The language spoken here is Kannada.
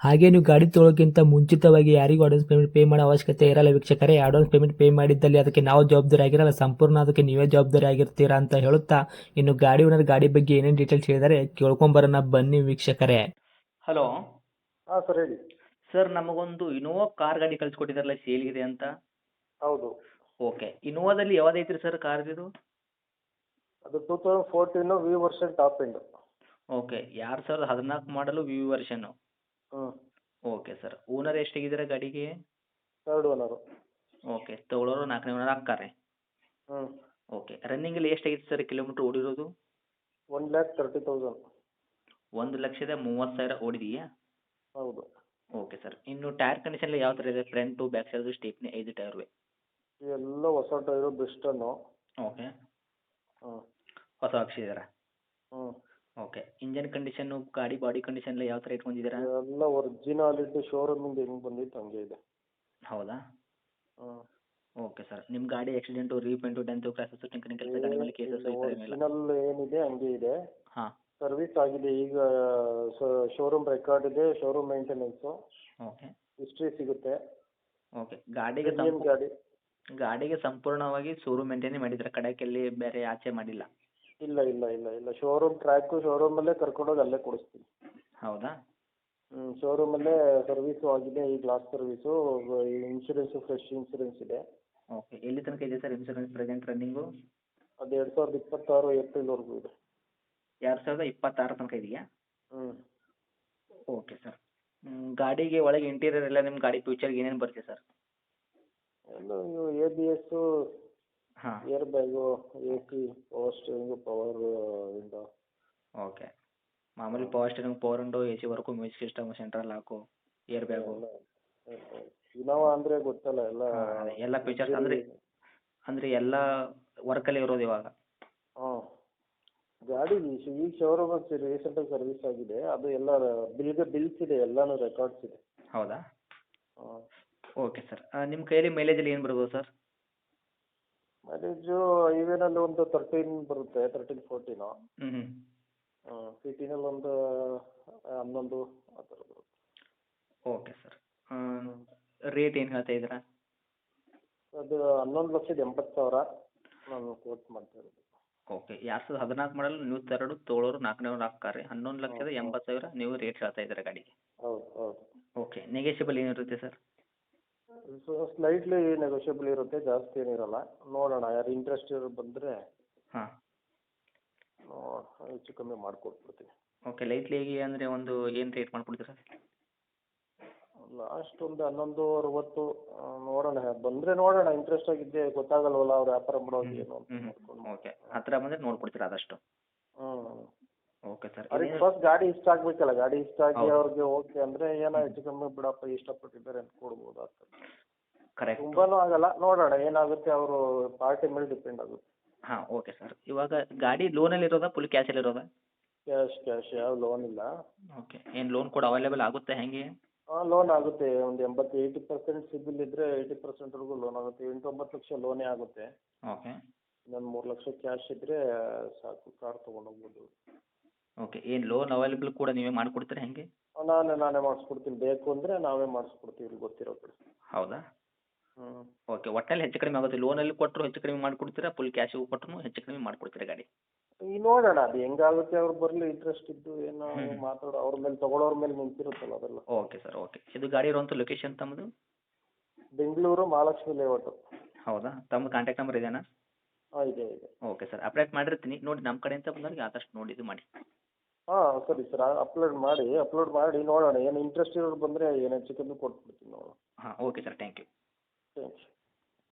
ಹಾಗೆ ನೀವು ಗಾಡಿ ತೊಳೋಕ್ಕಿಂತ ಮುಂಚಿತವಾಗಿ ಯಾರಿಗೂ ಅಡ್ವಾನ್ಸ್ ಪೇಮೆಂಟ್ ಪೇ ಮಾಡೋ ಅವಶ್ಯಕತೆ ಇರಲ್ಲ ವೀಕ್ಷಕರೇ. ಅಡ್ವಾನ್ಸ್ ಪೇಮೆಂಟ್ ಪೇ ಮಾಡಿದ್ದಲ್ಲಿ ಅದಕ್ಕೆ ನಾವು ಜವಾಬ್ದಾರಿ ಆಗಿರಲ್ಲ. ಸಂಪೂರ್ಣ ಅದಕ್ಕೆ ನೀವೇ ಜವಾಬ್ದಾರಿ ಆಗಿರ್ತೀರಾ ಅಂತ ಹೇಳುತ್ತಾ ಇನ್ನು ಗಾಡಿ ಓನರ್ ಗಾಡಿ ಬಗ್ಗೆ ಏನೇನು ಡೀಟೇಲ್ಸ್ ಹೇಳಿದರೆ ಕೇಳ್ಕೊಂಬರೋಣ ಬನ್ನಿ ವೀಕ್ಷಕರೇ. ಹಲೋ ಹಾಂ ಸರ್ ಹೇಳಿ. ಸರ್ ನಮಗೊಂದು ಇನೋವಾ ಕಾರ್ ಗಾಡಿ ಕಳಿಸ್ಕೊಟ್ಟಿದ್ದಾರಲ್ಲ ಸೇಲ್ಗಿದೆ ಅಂತ? ಹೌದು. ಓಕೆ ಇನೋವಾದಲ್ಲಿ ಯಾವ್ದೈತ್ರಿ ಸರ್ ಕಾರ್ ಇದು ಅದು two thousand fourteen V version top end okay ಎರಡು ಸಾವಿರದ ಹದಿನಾಲ್ಕು ಮಾಡಲು ವಿ ವರ್ಷನು ಹ್ಞೂ ಓಕೆ ಸರ್ ಓನರ್ ಎಷ್ಟಾಗಿದ್ದಾರೆ ಗಾಡಿಗೆ? ಥರ್ಡ್ ಓನರು ಓಕೆ ತೊಗೊಳೋರು ನಾಲ್ಕನೇ ಓನರ್ ಹಾಕ್ತಾರೆ ಹ್ಞೂ ಓಕೆ ರನ್ನಿಂಗಲ್ಲಿ ಎಷ್ಟಾಗಿತ್ತು ಸರ್ ಕಿಲೋಮೀಟ್ರ್ ಓಡಿರೋದು? ಒನ್ ಲ್ಯಾಕ್ ತರ್ಟಿ ತೌಸಂಡ್ ಒಂದು ಲಕ್ಷದ ಮೂವತ್ತು ಸಾವಿರ ಓಡಿದೆಯಾ? ಹೌದು. ಓಕೆ ಸರ್ ಇನ್ನು ಟೈರ್ ಕಂಡೀಷನ್ ಯಾವ ಥರ ಇದೆ? ಫ್ರಂಟು ಬ್ಯಾಕ್ ಸೈಡ್ ಸ್ಟೇಪ್ನಿ ಐದು ಟೈರ್ವೆ ಎಲ್ಲ ಹೊಸ ಟೈರು ಬೆಸ್ಟನ್ನು ಓಕೆ ಹ್ಞೂ ಹೊಸ ಹಾಕ್ಸಿದ್ದೀರಾ ಹ್ಞೂ ಓಕೆ ಇಂಜನ್ ಕಂಡೀಷನ್ನು ಗಾಡಿ ಬಾಡಿ ಕಂಡೀಷನ್ ಎಲ್ಲ ಯಾವ ಥರ ಇಟ್ಕೊಂಡಿದ್ದೀರಾ? ಎಲ್ಲ ಒರಿಜಿನಾಲಿಟಿ ಶೋರೂಮಿಂದ ಹೆಂಗೆ ಬಂದಿತ್ತು ಹಂಗೆ ಇದೆ. ಹೌದಾ? ಓಕೆ ಸರ್ ನಿಮ್ಮ ಗಾಡಿ ಆಕ್ಸಿಡೆಂಟು ರೀಪೇಂಟು ಡೆಂತು ಕ್ರಾಸಸ್ಸು ಟಿಂಕರಿಂಗ್ ಕೆಲಸ ಗಾಡಿ ಮೇಲೆ ಕೇಸಸ್ ಈ ಥರ ಏನಿಲ್ಲ. ಒರಿಜಿನಲ್ ಏನಿದೆ ಹಂಗೆ ಇದೆ. ಹಾಂ. ಸರ್ವಿಸ್ ಆಗಿದೆ ಈಗ ಶೋರೂಮ್ ರೆಕಾರ್ಡ್ ಇದೆ ಶೋರೂಮ್ ಮೇಂಟೆನೆನ್ಸು ಓಕೆ ಹಿಸ್ಟ್ರಿ ಸಿಗುತ್ತೆ. ಓಕೆ ಗಾಡಿಗೆ ಸಂಪೂ- ಗಾಡಿ. ಗಾಡಿಗೆ ಸಂಪೂರ್ಣವಾಗಿ ಶೋರೂಮ್ ಮೇಂಟೈನ್ ಮಾಡಿದ್ರೆ ಕಡೆಯಲ್ಲಿ ಬೇರೆ ಆಚೆ ಮಾಡಿಲ್ಲ. ಇಲ್ಲ ಇಲ್ಲ ಇಲ್ಲ ಇಲ್ಲ. ಶೋರೂಮ್ ಟ್ರ್ಯಾಕು ಶೋರೂಮಲ್ಲೇ ಕರ್ಕೊಂಡೋಗಿ ಅಲ್ಲೇ ಕೊಡಿಸ್ತೀನಿ. ಹೌದಾ? ಹ್ಞೂ ಶೋರೂಮಲ್ಲೇ ಸರ್ವಿಸು ಆಗಿದೆ ಈ glass service insurance fresh insurance ಇದೆ. ಓಕೆ ಎಲ್ಲಿ ತನಕ ಇದೆ ಸರ್ ಇನ್ಶೂರೆನ್ಸ್ ಪ್ರೆಸೆಂಟ್ ರನ್ನಿಂಗು ಅದು ಎರಡು ಸಾವಿರದ ಇಪ್ಪತ್ತಾರು ಏಪ್ರಿಲ್ವರೆಗೂ ಇದೆ. ಎರಡು ಸಾವಿರದ ಇಪ್ಪತ್ತಾರು ತನಕ ಇದೆಯಾ? ಹ್ಞೂ ಓಕೆ ಸರ್ ಗಾಡಿಗೆ ಒಳಗೆ ಇಂಟೀರಿಯರ್ ಎಲ್ಲ ನಿಮ್ಮ ಗಾಡಿ ಫ್ಯೂಚರ್ಗೆ ಏನೇನು ಬರುತ್ತೆ ಸರ್ ಎಲ್ಲ ನೀವು ಎ ಬಿ ಎಸ್ಸು ಹಾಂ. Air bag A C power steering power window okay. ಮಾಮೂಲಿ power steering power window A C work music system central lock air bag ಎಲ್ಲ ಇನೋವಾ ಅಂದರೆ ಗೊತ್ತಲ್ಲ ಎಲ್ಲ ಎಲ್ಲ ಫೀಚರ್ಸ್ ಅಂದ್ರೆ ಅಂದರೆ ಎಲ್ಲ ವರ್ಕಲ್ಲಿ ಇರೋದು ಇವಾಗ. ಹಾಂ. ಗಾಡಿ ಈಗ ಶೋರೂಮ್ ರೀಸೆಂಟಾಗಿ ಸರ್ವಿಸ್ ಆಗಿದೆ. ಅದು ಎಲ್ಲ ಬಿಲ್ಗೆ ಬಿಲ್ಸ್ ಇದೆ ಎಲ್ಲಾನು ರೆಕಾರ್ಡ್ಸ್ ಇದೆ. ಹೌದಾ? ಹಾಂ. Okay sir. ನಿಮ್ಮ ಕೈಯಲ್ಲಿ ಮೈಲೇಜಲ್ಲಿ ಏನು ಬರ್ಬೋದು ಸರ್? ಮೈಲೇಜು ಹೈವೇನಲ್ಲಿ ಒಂದು ತರ್ಟೀನ್ ಬರುತ್ತೆ ತರ್ಟೀನ್ ಫೋರ್ಟೀನು ಹ್ಞೂ ಹ್ಞೂ ಸಿಟಿನಲ್ಲಿ ಒಂದು ಹನ್ನೊಂದು ಆ ಥರ ಬರುತ್ತೆ. ಓಕೆ ಸರ್ ರೇಟ್ ಏನು ಹೇಳ್ತಾ ಇದ್ದೀರಾ? ಅದು ಹನ್ನೊಂದು ಲಕ್ಷದ ಎಂಬತ್ತು ಸಾವಿರ ನಾನು ಕೋಟ್ ಮಾಡ್ತಾ ಇರೋದು. ಓಕೆ ಎರಡು ಸಾವಿರದ ಹದಿನಾಲ್ಕು ಮಾಡಲು ನೀವು ತರಡು ತೊಗೊಳೋರು ನಾಲ್ಕನೇ ಹಾಕ್ತಾರೆ ಹನ್ನೊಂದು ಲಕ್ಷದ. ಎಂಬತ್ತು ಸಾವಿರ ನೀವು ರೇಟ್ ಹೇಳ್ತಾ ಇದ್ದೀರಾ ಗಾಡಿಗೆ. ಹೌದು ಹೌದು. ಓಕೆ ನೆಗೆಷಿಬಲ್ ಏನಿರುತ್ತೆ ಸರ್ ಸೊ ಸ್ಲೈಟ್ಲಿ ನೆಗೋಷಿಯಬಲ್ ಇರುತ್ತೆ ಜಾಸ್ತಿ ಏನಿರಲ್ಲ ನೋಡೋಣ ಯಾರು ಇಂಟ್ರೆಸ್ಟ್ ಇರೋ ಬಂದರೆ ಹಾಂ. ಹೆಚ್ಚು ಕಮ್ಮಿ ಮಾಡಿಕೊಟ್ಬಿಡ್ತೀನಿ. ಓಕೆ ಲೈಟ್ಲಿಗೆ ಅಂದ್ರೆ ಒಂದು ಏನು ರೇಟ್ ಮಾಡ್ಕೊಡ್ತೀರಾ? ಲಾಸ್ಟ್ ಒಂದು ಹನ್ನೊಂದು ಅರವತ್ತು ಆ, ನೋಡೋಣ. ಬಂದ್ರೆ ನೋಡೋಣ ಇಂಟ್ರೆಸ್ಟ್ ಆಗಿದ್ದೆ ಗೊತ್ತಾಗಲ್ವಲ್ಲ ಅವ್ರು ವ್ಯಾಪಾರ ಮಾಡೋದು ಏನು ಅಂತ ನೋಡ್ಕೊಂಡು ಓಕೆ ಹತ್ತಿರ ಬಂದರೆ ನೋಡ್ಕೊಡ್ತೀರಾ ಆದಷ್ಟು ಹ್ಞೂ ಓಕೆ ಸರ್ ಅವ್ರಿಗೆ ಫಸ್ಟ್ ಗಾಡಿ ಇಷ್ಟ ಆಗ್ಬೇಕಲ್ಲ ಗಾಡಿ ಇಷ್ಟ ಆಗಿ ಹೌದು. ಅವ್ರಿಗೆ ಓಕೆ ಅಂದ್ರೆ ಏನೋ ಹೆಚ್ಚು ಕಮ್ಮಿ ಬಿಡಪ್ಪ ಇಷ್ಟಪಟ್ಟಿದ್ದಾರೆ ಅಂತ ಕೊಡ್ಬೋದು ಕರೆಕ್ಟ್ ತುಂಬಾನು ಆಗಲ್ಲ ನೋಡೋಣ ಏನಾಗುತ್ತೆ ಅವರು ಪಾರ್ಟಿ ಮೇಲೆ ಡಿಪೆಂಡ್ ಆಗುತ್ತೆ. ಹಾ ಓಕೆ ಸರ್ ಇವಾಗ ಗಾಡಿ ಲೋನಲ್ಲಿ ಇರೋದಾ ಫುಲ್ ಕ್ಯಾಶಲ್ಲಿ ಇರೋದಾ? ಕ್ಯಾಶ್ ಕ್ಯಾಶ್ ಯಾವ ಲೋನ್ ಇಲ್ಲ. ಓಕೆ ಏನು ಲೋನ್ ಕೂಡ ಅವೈಲೇಬಲ್ ಆಗುತ್ತೆ ಹೆಂಗೆ? ಲೋನ್ ಆಗುತ್ತೆ ಒಂದು ಎಂಬತ್ತು ಏಯ್ಟಿ ಪರ್ಸೆಂಟ್ ಸಿಬಿಲ್ ಇದ್ರೆ ಏಯ್ಟಿ ಪರ್ಸೆಂಟ್ವರೆಗೂ ಲೋನ್ ಆಗುತ್ತೆ ಎಂಟು ಒಂಬತ್ತು ಲಕ್ಷ ಲೋನೇ ಆಗುತ್ತೆ. ಓಕೆ ಇನ್ನೊಂದು ಮೂರು ಲಕ್ಷ ಕ್ಯಾಶ್ ಇದ್ರೆ ಸಾಕು ಕಾರ್ ತೊಗೊಂಡೋಗ್ಬೋದು ಓಕೆ ಏನ್ ಲೋನ್ ಅವೈಲೇಬಲ್ ಕೂಡ ನೀವೇ ಮಾಡ್ಕೊಡ್ತೀರಾ ಹೆಂಗೆ? ನಾನೇ ನಾನೇ ಮಾಡಿಸ್ಕೊಡ್ತೀನಿ. ಬೇಕು ಅಂದ್ರೆ ನಾವೇ ಮಾಡಿಸ್ಕೊಡ್ತೀವಿ ಇಲ್ಲಿ ಗೊತ್ತಿರೋ ಕಡೆ. ಹೌದಾ? ಹ್ಞೂ ಓಕೆ ಒಟ್ಟಲ್ಲಿ ಹೆಚ್ಚು ಕಡಿಮೆ ಆಗುತ್ತೆ. ಲೋನಲ್ಲಿ ಕೊಟ್ಟರು ಹೆಚ್ಚು ಕಡಿಮೆ ಮಾಡಿಕೊಡ್ತೀರಾ? ಫುಲ್ ಕ್ಯಾಶ್ ಕೊಟ್ಟರು ಹೆಚ್ಚು ಕಡಿಮೆ ಮಾಡಿಕೊಡ್ತೀರಾ ಗಾಡಿ? ಈ ನೋಡೋಣ ಅದು ಹೆಂಗಾಗುತ್ತೆ ಅವ್ರು ಬರಲಿ ಇಂಟ್ರೆಸ್ಟ್ ಇದ್ದು ಏನೋ ಮಾತಾಡೋ ಅವ್ರ ಮೇಲೆ ತಗೊಳ್ಳೋರ ಮೇಲೆ ನಿಂತಿರುತ್ತಲ್ಲ ಅದೆಲ್ಲ. ಓಕೆ ಸರ್ ಓಕೆ ಇದು ಗಾಡಿ ಇರುವಂಥ ಲೊಕೇಶನ್ ತಮ್ಮದು? ಬೆಂಗಳೂರು ಮಹಾಲಕ್ಷ್ಮಿ ಲೇಔಟು ಹೌದಾ? ತಮ್ಮ ಕಾಂಟ್ಯಾಕ್ಟ್ ನಂಬರ್ ಇದೆಯಾ? ಹಾಂ ಇದೆ ಇದೆ. ಓಕೆ ಸರ್ ಅಪ್ಡೇಟ್ ಮಾಡಿರ್ತೀನಿ. ನೋಡಿ ನಮ್ಮ ಅಂತ ಬಂದವ್ರಿಗೆ ಆದಷ್ಟು ನೋಡಿ ಇದು ಮಾಡಿ. ಹಾಂ ಸರಿ ಸರ್ ಅಪ್ಲೋಡ್ ಮಾಡಿ ಅಪ್ಲೋಡ್ ಮಾಡಿ ನೋಡೋಣ ಏನು ಇಂಟ್ರೆಸ್ಟ್ ಇರೋರು ಬಂದರೆ ಏನು ಹೆಚ್ಚು ಕಮ್ಮಿ ಕೊಟ್ಬಿಡ್ತೀನಿ ನೋಡೋಣ. ಹಾಂ okay sir thank you thank you